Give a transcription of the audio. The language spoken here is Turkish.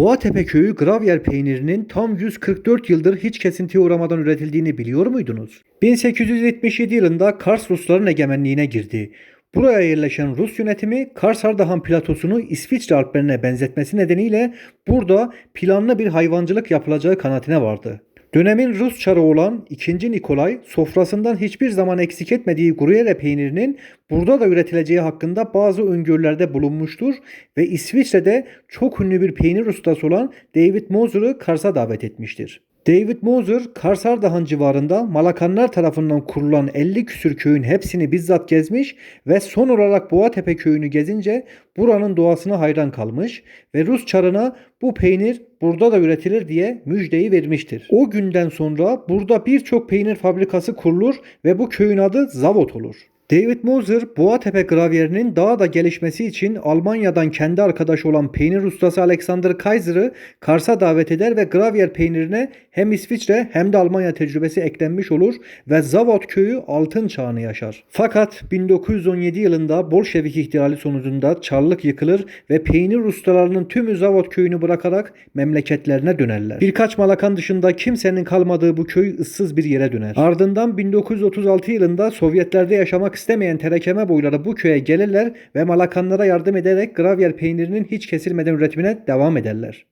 Boğatepe köyü gravyer peynirinin tam 144 yıldır hiç kesintiye uğramadan üretildiğini biliyor muydunuz? 1877 yılında Kars Rusların egemenliğine girdi. Buraya yerleşen Rus yönetimi Kars Ardahan platosunu İsviçre Alplerine benzetmesi nedeniyle burada planlı bir hayvancılık yapılacağı kanaatine vardı. Dönemin Rus çarı olan 2. Nikolay sofrasından hiçbir zaman eksik etmediği Gruyere peynirinin burada da üretileceği hakkında bazı öngörülerde bulunmuştur ve İsviçre'de çok ünlü bir peynir ustası olan David Moser'ı Kars'a davet etmiştir. David Moser, Kars Ardahan civarında Malakanlar tarafından kurulan 50 küsür köyün hepsini bizzat gezmiş ve son olarak Boğatepe köyünü gezince buranın doğasına hayran kalmış ve Rus çarına bu peynir burada da üretilir diye müjdeyi vermiştir. O günden sonra burada birçok peynir fabrikası kurulur ve bu köyün adı Zavot olur. David Moser, Boğatepe gravyerinin daha da gelişmesi için Almanya'dan kendi arkadaşı olan peynir ustası Alexander Kaiser'ı Kars'a davet eder ve gravyer peynirine hem İsviçre hem de Almanya tecrübesi eklenmiş olur ve Zavod köyü altın çağını yaşar. Fakat 1917 yılında Bolşevik ihtilali sonucunda Çarlık yıkılır ve peynir ustalarının tümü Zavod köyünü bırakarak memleketlerine dönerler. Birkaç Malakan dışında kimsenin kalmadığı bu köy ıssız bir yere döner. Ardından 1936 yılında Sovyetlerde yaşamak istemeyen terekeme boyları bu köye gelirler ve Malakanlara yardım ederek gravyer peynirinin hiç kesilmeden üretimine devam ederler.